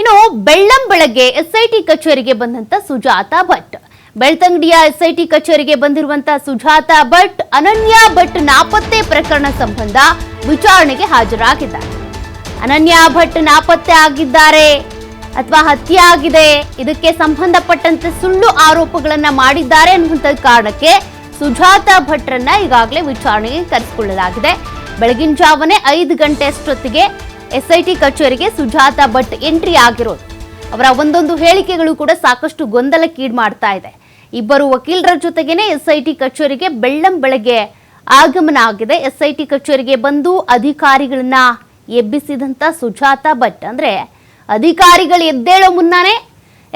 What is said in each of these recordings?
ಇನ್ನು ಬೆಳ್ಳಂ ಬೆಳಗ್ಗೆ ಎಸ್ಐಟಿ ಕಚೇರಿಗೆ ಬಂದಂತ ಸುಜಾತ ಭಟ್. ಬೆಳ್ತಂಗಡಿಯ ಎಸ್ಐಟಿ ಕಚೇರಿಗೆ ಬಂದಿರುವಂತ ಸುಜಾತ ಭಟ್ ಅನನ್ಯ ಭಟ್ ನಾಪತ್ತೆ ಪ್ರಕರಣ ಸಂಬಂಧ ವಿಚಾರಣೆಗೆ ಹಾಜರಾಗಿದ್ದಾರೆ. ಅನನ್ಯ ಭಟ್ ನಾಪತ್ತೆ ಆಗಿದ್ದಾರೆ ಅಥವಾ ಹತ್ಯೆ ಆಗಿದೆ, ಇದಕ್ಕೆ ಸಂಬಂಧಪಟ್ಟಂತೆ ಸುಳ್ಳು ಆರೋಪಗಳನ್ನ ಮಾಡಿದ್ದಾರೆ ಅನ್ನುವಂತ ಕಾರಣಕ್ಕೆ ಸುಜಾತ ಭಟ್ರನ್ನ ಈಗಾಗಲೇ ವಿಚಾರಣೆಗೆ ಕರೆಸಿಕೊಳ್ಳಲಾಗಿದೆ. ಬೆಳಗಿನ ಜಾವನೆ ಐದು ಗಂಟೆ ಅಷ್ಟೊತ್ತಿಗೆ ಎಸ್ಐಟಿ ಕಚೇರಿಗೆ ಸುಜಾತ ಭಟ್ ಎಂಟ್ರಿ ಆಗಿರೋದು. ಅವರ ಒಂದೊಂದು ಹೇಳಿಕೆಗಳು ಕೂಡ ಸಾಕಷ್ಟು ಗೊಂದಲಕ್ಕೀಡು ಮಾಡ್ತಾ ಇದೆ. ಇಬ್ಬರು ವಕೀಲರ ಜೊತೆಗೇನೆ ಎಸ್ಐಟಿ ಕಚೇರಿಗೆ ಬೆಳ್ಳಂ ಬೆಳಗ್ಗೆ ಆಗಮನ ಆಗಿದೆ. ಎಸ್ಐಟಿ ಕಚೇರಿಗೆ ಬಂದು ಅಧಿಕಾರಿಗಳನ್ನ ಎಬ್ಬಿಸಿದಂತ ಸುಜಾತ ಭಟ್ ಅಂದ್ರೆ ಅಧಿಕಾರಿಗಳು ಎದ್ದೇಳೋ ಮುನ್ನಾನೇ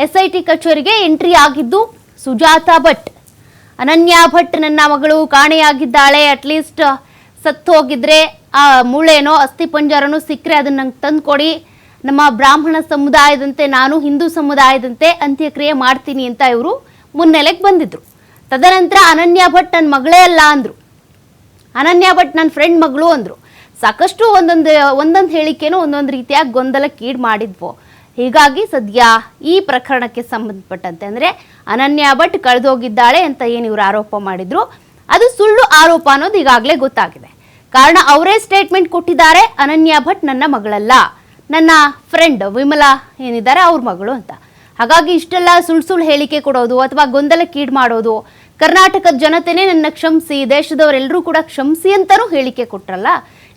ಎಸ್ಐಟಿ ಕಚೇರಿಗೆ ಎಂಟ್ರಿ ಆಗಿದ್ದು ಸುಜಾತ ಭಟ್. ಅನನ್ಯ ಭಟ್ ನನ್ನ ಮಗಳು ಕಾಣೆಯಾಗಿದ್ದಾಳೆ. ಅಟ್ಲೀಸ್ಟ್ ಸತ್ತು ಹೋಗಿದ್ರೆ ಆ ಮೂಳೆನೋ, ಅಸ್ಥಿ ಪಂಜರನೋ ಸಿಕ್ಕರೆ ಅದನ್ನ ನಂಗೆ ತಂದ್ಕೊಡಿ. ನಮ್ಮ ಬ್ರಾಹ್ಮಣ ಸಮುದಾಯದಂತೆ ನಾನು, ಹಿಂದೂ ಸಮುದಾಯದಂತೆ ಅಂತ್ಯಕ್ರಿಯೆ ಮಾಡ್ತೀನಿ ಅಂತ ಇವರು ಮುನ್ನೆಲೆಗೆ ಬಂದಿದ್ರು. ತದನಂತರ ಅನನ್ಯ ಭಟ್ ನನ್ನ ಮಗಳೇ ಅಲ್ಲ ಅಂದರು. ಅನನ್ಯ ಭಟ್ ನನ್ನ ಫ್ರೆಂಡ್ ಮಗಳು ಅಂದರು. ಸಾಕಷ್ಟು ಒಂದೊಂದು ಒಂದೊಂದು ಹೇಳಿಕೆನೂ ಒಂದೊಂದು ರೀತಿಯಾಗಿ ಗೊಂದಲಕ್ಕೀಡು ಮಾಡಿದ್ವು. ಹೀಗಾಗಿ ಸದ್ಯ ಈ ಪ್ರಕರಣಕ್ಕೆ ಸಂಬಂಧಪಟ್ಟಂತೆ ಅಂದರೆ ಅನನ್ಯ ಭಟ್ ಕಳೆದೋಗಿದ್ದಾಳೆ ಅಂತ ಏನು ಇವರು ಆರೋಪ ಮಾಡಿದ್ರು? ಅದು ಸುಳ್ಳು ಆರೋಪ ಅನ್ನೋದು ಈಗಾಗಲೇ ಗೊತ್ತಾಗಿದೆ. ಕಾರಣ ಅವರೇ ಸ್ಟೇಟ್ಮೆಂಟ್ ಕೊಟ್ಟಿದ್ದಾರೆ. ಅನನ್ಯ ಭಟ್ ನನ್ನ ಮಗಳಲ್ಲ. ನನ್ನ ಫ್ರೆಂಡ್ ವಿಮಲಾ ಏನಿದ್ದಾರೆ ಅವ್ರ ಮಗಳು ಅಂತ. ಹಾಗಾಗಿ ಇಷ್ಟೆಲ್ಲ ಸುಳ್ಳು ಸುಳ್ಳು ಹೇಳಿಕೆ ಕೊಡೋದು ಅಥವಾ ಗೊಂದಲಕ್ಕೀಡು ಮಾಡೋದು, ಕರ್ನಾಟಕದ ಜನತೆನೇ ನನ್ನ ಕ್ಷಮಿಸಿ, ದೇಶದವರೆಲ್ಲರೂ ಕೂಡ ಕ್ಷಮಿಸಿ ಅಂತಲೂ ಹೇಳಿಕೆ ಕೊಟ್ರಲ್ಲ.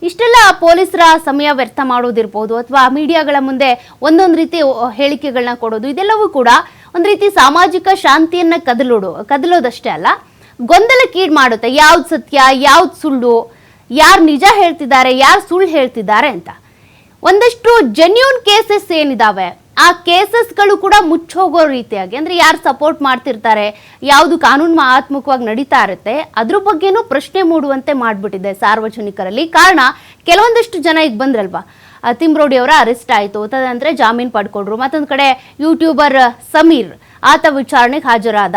ಇಷ್ಟೆಲ್ಲ ಪೊಲೀಸರ ಸಮಯ ವ್ಯರ್ಥ ಮಾಡೋದಿರ್ಬೋದು ಅಥವಾ ಮೀಡಿಯಾಗಳ ಮುಂದೆ ಒಂದೊಂದು ರೀತಿ ಹೇಳಿಕೆಗಳನ್ನ ಕೊಡೋದು, ಇದೆಲ್ಲವೂ ಕೂಡ ಒಂದು ರೀತಿ ಸಾಮಾಜಿಕ ಶಾಂತಿಯನ್ನು ಕದಲೋಡು, ಕದಲೋದಷ್ಟೇ ಅಲ್ಲ. ಗೊಂದಲಕ್ಕೀಡು ಮಾಡುತ್ತೆ. ಯಾವ್ದು ಸತ್ಯ, ಯಾವ್ದು ಸುಳ್ಳು ಯಾರು ನಿಜ ಹೇಳ್ತಿದ್ದಾರೆ, ಯಾರು ಸುಳ್ಳು ಹೇಳ್ತಿದ್ದಾರೆ ಅಂತ. ಒಂದಷ್ಟು ಜೆನ್ಯೂನ್ ಕೇಸಸ್ ಏನಿದಾವೆ, ಆ ಕೇಸಸ್ಗಳು ಕೂಡ ಮುಚ್ಚೋಗೋ ರೀತಿಯಾಗಿ, ಅಂದರೆ ಯಾರು ಸಪೋರ್ಟ್ ಮಾಡ್ತಿರ್ತಾರೆ, ಯಾವುದು ಕಾನೂನಾತ್ಮಕವಾಗಿ ನಡೀತಾ ಇರುತ್ತೆ, ಅದ್ರ ಬಗ್ಗೆನೂ ಪ್ರಶ್ನೆ ಮೂಡುವಂತೆ ಮಾಡಿಬಿಟ್ಟಿದೆ ಸಾರ್ವಜನಿಕರಲ್ಲಿ. ಕಾರಣ, ಕೆಲವೊಂದಷ್ಟು ಜನ ಈಗ ಬಂದ್ರಲ್ವಾ? ತಿಮ್ರೋಡಿ ಅವರ ಅರೆಸ್ಟ್ ಆಯಿತು ಅಂದರೆ ಜಾಮೀನು ಪಡ್ಕೊಂಡ್ರು. ಮತ್ತೊಂದು ಕಡೆ ಯೂಟ್ಯೂಬರ್ ಸಮೀರ್, ಆತ ವಿಚಾರಣೆಗೆ ಹಾಜರಾದ.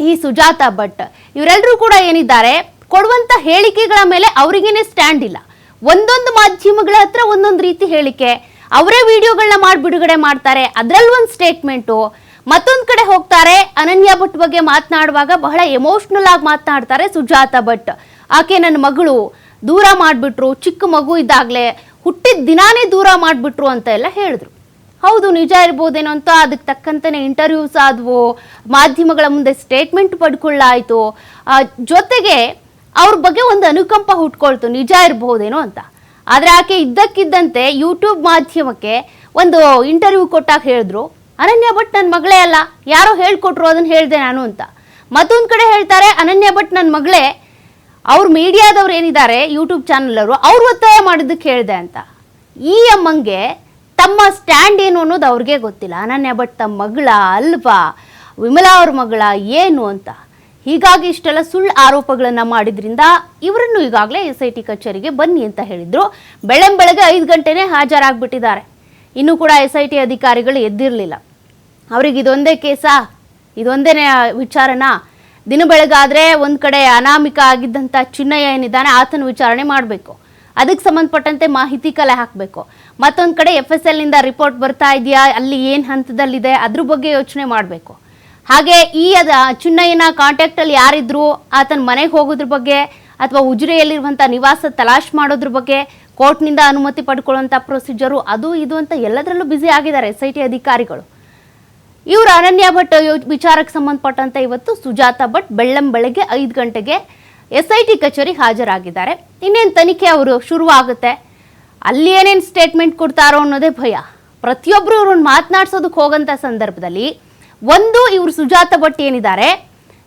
ಈ ಸುಜಾತಾ ಭಟ್ ಇವರೆಲ್ಲರೂ ಕೂಡ ಏನಿದ್ದಾರೆ ಕೊಡುವಂತ ಹೇಳಿಕೆಗಳ ಮೇಲೆ ಅವರಿಗೇನೆ ಸ್ಟ್ಯಾಂಡ್ ಇಲ್ಲ. ಒಂದೊಂದು ಮಾಧ್ಯಮಗಳ ಹತ್ರ ಒಂದೊಂದು ರೀತಿ ಹೇಳಿಕೆ. ಅವರೇ ವಿಡಿಯೋಗಳನ್ನ ಮಾಡಿ ಬಿಡುಗಡೆ ಮಾಡ್ತಾರೆ. ಅದ್ರಲ್ಲಿ ಒಂದು ಸ್ಟೇಟ್ಮೆಂಟು ಮತ್ತೊಂದು ಕಡೆ ಹೋಗ್ತಾರೆ. ಅನನ್ಯ ಭಟ್ ಬಗ್ಗೆ ಮಾತನಾಡುವಾಗ ಬಹಳ ಎಮೋಷ್ನಲ್ ಆಗಿ ಮಾತನಾಡ್ತಾರೆ ಸುಜಾತ ಭಟ್. ಆಕೆ ನನ್ನ ಮಗಳು. ದೂರ ಮಾಡಿಬಿಟ್ರು. ಚಿಕ್ಕ ಮಗು ಇದ್ದಾಗಲೇ. ಹುಟ್ಟಿದ ದಿನಾನೇ ದೂರ ಮಾಡಿಬಿಟ್ರು ಅಂತ ಎಲ್ಲ ಹೇಳಿದ್ರು. ಹೌದು, ನಿಜ ಇರ್ಬೋದೇನೋ ಅಂತ ಅದಕ್ಕೆ ತಕ್ಕಂತೆ ಇಂಟರ್ವ್ಯೂಸ್ ಆದವು. ಮಾಧ್ಯಮಗಳ ಮುಂದೆ ಸ್ಟೇಟ್ಮೆಂಟ್ ಪಡ್ಕೊಳ್ಳಾಯಿತು. ಜೊತೆಗೆ ಅವ್ರ ಬಗ್ಗೆ ಒಂದು ಅನುಕಂಪ ಹುಟ್ಕೊಳ್ತು, ನಿಜ ಇರಬಹುದೇನೋ ಅಂತ. ಆದರೆ ಆಕೆ ಇದ್ದಕ್ಕಿದ್ದಂತೆ ಯೂಟ್ಯೂಬ್ ಮಾಧ್ಯಮಕ್ಕೆ ಒಂದು ಇಂಟರ್ವ್ಯೂ ಕೊಟ್ಟಾಗ ಹೇಳಿದ್ರು, ಅನನ್ಯ ಭಟ್ ನನ್ನ ಮಗಳೇ ಅಲ್ಲ, ಯಾರೋ ಹೇಳ್ಕೊಟ್ರು ಅದನ್ನ ಹೇಳಿದೆ ನಾನು ಅಂತ. ಮತ್ತೊಂದು ಕಡೆ ಹೇಳ್ತಾರೆ, ಅನನ್ಯ ಭಟ್ ನನ್ನ ಮಗಳೇ, ಅವ್ರ ಮೀಡಿಯಾದವ್ರು ಏನಿದ್ದಾರೆ ಯೂಟ್ಯೂಬ್ ಚಾನಲ್ ಅವರು ಅವ್ರು ಒತ್ತಾಯ ಮಾಡಿದ್ದಕ್ಕೆ ಹೇಳಿದೆ ಅಂತ. ಈ ಅಮ್ಮಂಗೆ ತಮ್ಮ ಸ್ಟ್ಯಾಂಡ್ ಏನು ಅನ್ನೋದು ಅವ್ರಿಗೆ ಗೊತ್ತಿಲ್ಲ. ಅನನ್ಯ ಭಟ್ ತಮ್ಮ ಮಗಳ ಅಲ್ವಾ? ವಿಮಲಾ ಅವ್ರ ಮಗಳ ಏನು ಅಂತ. ಹೀಗಾಗಿ ಇಷ್ಟೆಲ್ಲ ಸುಳ್ಳು ಆರೋಪಗಳನ್ನು ಮಾಡಿದ್ರಿಂದ ಇವರನ್ನು ಈಗಾಗಲೇ ಎಸ್ ಐ ಟಿ ಕಚೇರಿಗೆ ಬನ್ನಿ ಅಂತ ಹೇಳಿದ್ರು. ಬೆಳಂ ಬೆಳಗ್ಗೆ ಐದು ಗಂಟೆನೇ ಹಾಜರಾಗ್ಬಿಟ್ಟಿದ್ದಾರೆ. ಇನ್ನೂ ಕೂಡ ಎಸ್ ಐ ಟಿ ಅಧಿಕಾರಿಗಳು ಎದ್ದಿರಲಿಲ್ಲ. ಅವ್ರಿಗೆ ಇದೊಂದೇ ಕೇಸಾ ಇದೊಂದೇ ವಿಚಾರನ? ದಿನ ಬೆಳಗಾದ್ರೆ ಒಂದು ಕಡೆ ಅನಾಮಿಕ ಆಗಿದ್ದಂಥ ಚಿನ್ನಯ್ಯ ಏನಿದ್ದಾನೆ ಆತನ ವಿಚಾರಣೆ ಮಾಡಬೇಕು. ಅದಕ್ಕೆ ಸಂಬಂಧಪಟ್ಟಂತೆ ಮಾಹಿತಿ ಕಲೆ ಹಾಕಬೇಕು. ಮತ್ತೊಂದು ಕಡೆ ಎಫ್ ಎಸ್ ಎಲ್ನಿಂದ ರಿಪೋರ್ಟ್ ಬರ್ತಾ ಇದೆಯಾ, ಅಲ್ಲಿ ಏನು ಹಂತದಲ್ಲಿದೆ, ಅದ್ರ ಬಗ್ಗೆ ಯೋಚನೆ ಮಾಡಬೇಕು. ಹಾಗೆ ಈ ಅದ ಚುನ್ನಯ್ಯನ ಕಾಂಟ್ಯಾಕ್ಟ್ ಅಲ್ಲಿ ಯಾರಿದ್ರು, ಆತನ ಮನೆಗೆ ಹೋಗೋದ್ರ ಬಗ್ಗೆ ಅಥವಾ ಉಜಿರೆಯಲ್ಲಿರುವಂಥ ನಿವಾಸ ತಲಾಶ್ ಮಾಡೋದ್ರ ಬಗ್ಗೆ ಕೋರ್ಟ್ನಿಂದ ಅನುಮತಿ ಪಡ್ಕೊಳ್ಳುವಂಥ ಪ್ರೊಸೀಜರು ಅದು ಇದು ಅಂತ ಎಲ್ಲದರಲ್ಲೂ ಬ್ಯುಸಿ ಆಗಿದ್ದಾರೆ ಎಸ್ ಐ ಟಿ ಅಧಿಕಾರಿಗಳು. ಇವರು ಅನನ್ಯ ಭಟ್ ವಿಚಾರಕ್ಕೆ ಸಂಬಂಧಪಟ್ಟಂತ ಇವತ್ತು ಸುಜಾತ ಭಟ್ ಬೆಳ್ಳಂ ಬೆಳಗ್ಗೆ ಐದು ಗಂಟೆಗೆ ಎಸ್ ಐ ಟಿ ಕಚೇರಿ ಹಾಜರಾಗಿದ್ದಾರೆ. ಇನ್ನೇನು ತನಿಖೆ ಅವರು ಶುರುವಾಗುತ್ತೆ? ಅಲ್ಲಿ ಏನೇನು ಸ್ಟೇಟ್ಮೆಂಟ್ ಕೊಡ್ತಾರೋ ಅನ್ನೋದೇ ಭಯ. ಪ್ರತಿಯೊಬ್ಬರು ಇವ್ರನ್ನ ಮಾತನಾಡ್ಸೋದಕ್ಕೆ ಹೋಗಂತ ಸಂದರ್ಭದಲ್ಲಿ ಒಂದು ಇವರು ಸುಜಾತ ಭಟ್ ಏನಿದ್ದಾರೆ,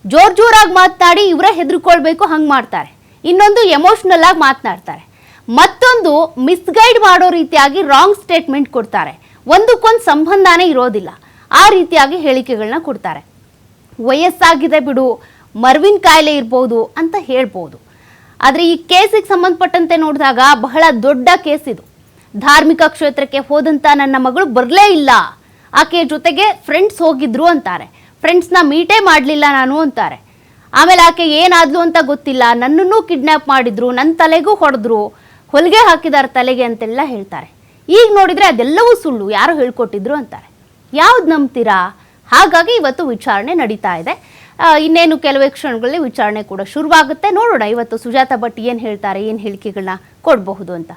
ಜೋರ್ ಜೋರಾಗಿ ಮಾತನಾಡಿ ಇವರೇ ಹೆದರ್ಕೊಳ್ಬೇಕು, ಹಂಗೆ ಮಾಡ್ತಾರೆ. ಇನ್ನೊಂದು ಎಮೋಷ್ನಲ್ ಆಗಿ ಮಾತನಾಡ್ತಾರೆ. ಮತ್ತೊಂದು ಮಿಸ್ಗೈಡ್ ಮಾಡೋ ರೀತಿಯಾಗಿ ರಾಂಗ್ ಸ್ಟೇಟ್ಮೆಂಟ್ ಕೊಡ್ತಾರೆ. ಒಂದಕ್ಕೊಂದು ಸಂಬಂಧನೇ ಇರೋದಿಲ್ಲ. ಆ ರೀತಿಯಾಗಿ ಹೇಳಿಕೆಗಳನ್ನ ಕೊಡ್ತಾರೆ. ವಯಸ್ಸಾಗಿದೆ ಬಿಡು, ಮರ್ವಿನ್ ಕಾಯಿಲೆ ಇರ್ಬೋದು ಅಂತ ಹೇಳ್ಬೋದು. ಆದರೆ ಈ ಕೇಸಿಗೆ ಸಂಬಂಧಪಟ್ಟಂತೆ ನೋಡಿದಾಗ ಬಹಳ ದೊಡ್ಡ ಕೇಸ್ ಇದು ಧಾರ್ಮಿಕ ಕ್ಷೇತ್ರಕ್ಕೆ ಹೋದಂಥ ನನ್ನ ಮಗಳು ಬರಲೇ ಇಲ್ಲ. ಆಕೆ ಜೊತೆಗೆ ಫ್ರೆಂಡ್ಸ್ ಹೋಗಿದ್ರು ಅಂತಾರೆ. ಫ್ರೆಂಡ್ಸ್ನ ಮೀಟೇ ಮಾಡಲಿಲ್ಲ ನಾನು ಅಂತಾರೆ. ಆಮೇಲೆ ಆಕೆ ಏನಾದ್ಲು ಅಂತ ಗೊತ್ತಿಲ್ಲ. ನನ್ನನ್ನು ಕಿಡ್ನ್ಯಾಪ್ ಮಾಡಿದ್ರು ನನ್ನ ತಲೆಗೂ ಹೊಡೆದ್ರು, ಹೊಲಿಗೆ ಹಾಕಿದ್ದಾರೆ ತಲೆಗೆ ಅಂತೆಲ್ಲ ಹೇಳ್ತಾರೆ. ಈಗ ನೋಡಿದರೆ ಅದೆಲ್ಲವೂ ಸುಳ್ಳು, ಯಾರು ಹೇಳ್ಕೊಟ್ಟಿದ್ರು ಅಂತಾರೆ. ಯಾವ್ದು ನಂಬ್ತೀರಾ? ಹಾಗಾಗಿ ಇವತ್ತು ವಿಚಾರಣೆ ನಡೀತಾ ಇದೆ. ಇನ್ನೇನು ಕೆಲವೇ ಕ್ಷಣಗಳಲ್ಲಿ ವಿಚಾರಣೆ ಕೂಡ ಶುರುವಾಗುತ್ತೆ. ನೋಡೋಣ, ಇವತ್ತು ಸುಜಾತ ಭಟ್ ಏನು ಹೇಳ್ತಾರೆ, ಏನು ಹೇಳಿಕೆಗಳನ್ನ ಕೊಡಬಹುದು ಅಂತ.